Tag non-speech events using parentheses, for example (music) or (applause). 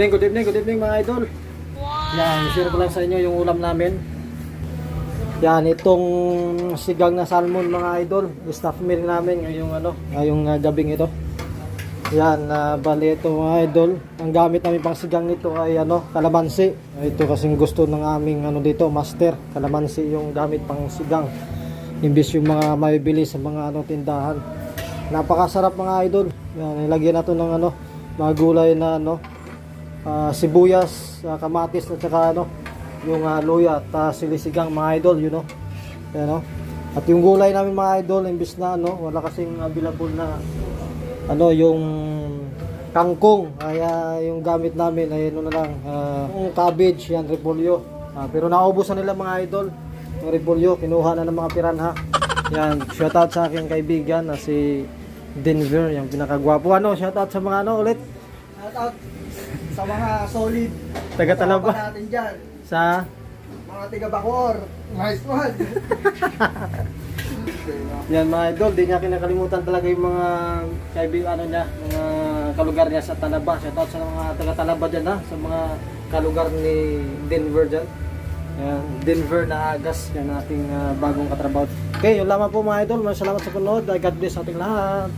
evening, good evening, good evening mga idol. Yan, share ko lang sa inyo yung ulam namin. Yan, itong sigang na salmon mga idol. Staff meal namin ngayong ano, ngayong uh, gabing ito. Yan, uh, bali ito mga idol. Ang gamit namin pang sigang nito ay ano, kalamansi. Ito kasing gusto ng aming ano dito, master. Kalamansi yung gamit pang sigang. Imbis yung mga mabibili sa mga ano tindahan. Napakasarap mga idol. Yan, ilagyan nato ng ano, mga gulay na ano, ah, sibuyas, ah, kamatis at saka ano, yung ah, luya at ah, silisigang mga idol, you know. Yan, no? At yung gulay namin mga idol, imbis na ano, wala kasing available na ano yung kangkong. Kaya yung gamit namin ay ano na lang yung cabbage yan repolyo. Ah, pero naubusan nila mga idol yung repolyo. Kinuha na ng mga piranha. Yan shoutout sa aking kaibigan na si Denver yung pinakagwapo. Ano shoutout sa mga ano ulit Shout out sa mga solid. taga Talaba natin dyan. sa Mga tiga Bacoor. Nice one. (laughs) yan mga idol di niya kinakalimutan talaga yung mga kaibigan ano niya mga kalugar niya sa Talaba shoutout sa mga taga Talaba dyan ha sa mga kalugar ni Denver dyan Yan, Denver na agas yan ating ah, bagong katrabaho okay yun lamang po mga idol maraming salamat sa panood God bless sa ating lahat